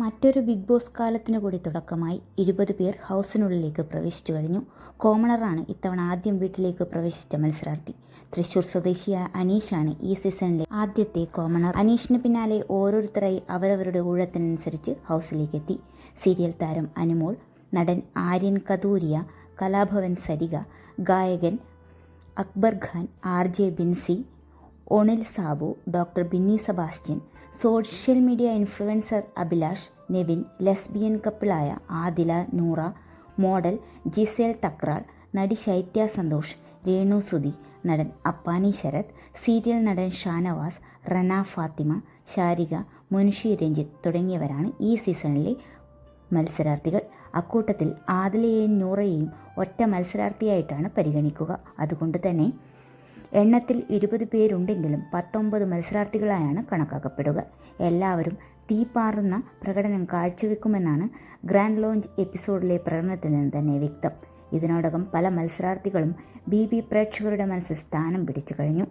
മറ്റൊരു big boss കാലത്തിന് കൂടി തുടക്കമായി ഇരുപത് പേർ ഹൗസിനുള്ളിലേക്ക് പ്രവേശിച്ചു കഴിഞ്ഞു. കോമണറാണ് ഇത്തവണ ആദ്യം വീട്ടിലേക്ക് പ്രവേശിച്ച മത്സരാർത്ഥി. തൃശൂർ സ്വദേശിയായ അനീഷാണ് ഈ സീസണിലെ ആദ്യത്തെ കോമണർ. അനീഷിന് പിന്നാലെ ഓരോരുത്തരായി അവരവരുടെ ഊഴത്തിനനുസരിച്ച് ഹൗസിലേക്ക് എത്തി സീരിയൽ താരം അനുമോൾ നടൻ ആര്യൻ കതൂരിയ കലാഭവൻ സരിക ഗായകൻ Akbar Khan R J Binsi ഒണിൽ Sabu doctor Binny Sebastian social media influencer Abhilash Nevin lesbian കപ്പിളായ Adila Noora model Gizele Thakral നടി ശൈത്യ സന്തോഷ് രേണു സുധി നടൻ അപ്പാനി ശരത് സീരിയൽ നടൻ ഷാനവാസ് റന ഫാത്തിമ ശാരിക മുൻഷി രഞ്ജിത്ത് തുടങ്ങിയവരാണ് ഈ സീസണിലെ മത്സരാർത്ഥികൾ. അക്കൂട്ടത്തിൽ ആദിലയെയും നൂറയെയും ഒറ്റ മത്സരാർത്ഥിയായിട്ടാണ് പരിഗണിക്കുക. അതുകൊണ്ട് തന്നെ എണ്ണത്തിൽ ഇരുപത് പേരുണ്ടെങ്കിലും പത്തൊമ്പത് മത്സരാർത്ഥികളായാണ് കണക്കാക്കപ്പെടുക. എല്ലാവരും തീപാറുന്ന പ്രകടനം കാഴ്ചവെക്കുമെന്നാണ് ഗ്രാൻഡ് ലോഞ്ച് എപ്പിസോഡിലെ പ്രകടനത്തിൽ നിന്ന് തന്നെ വ്യക്തം. ഇതിനോടകം പല മത്സരാർത്ഥികളും ബി ബി പ്രേക്ഷകരുടെ മനസ്സിൽ സ്ഥാനം പിടിച്ചു കഴിഞ്ഞു.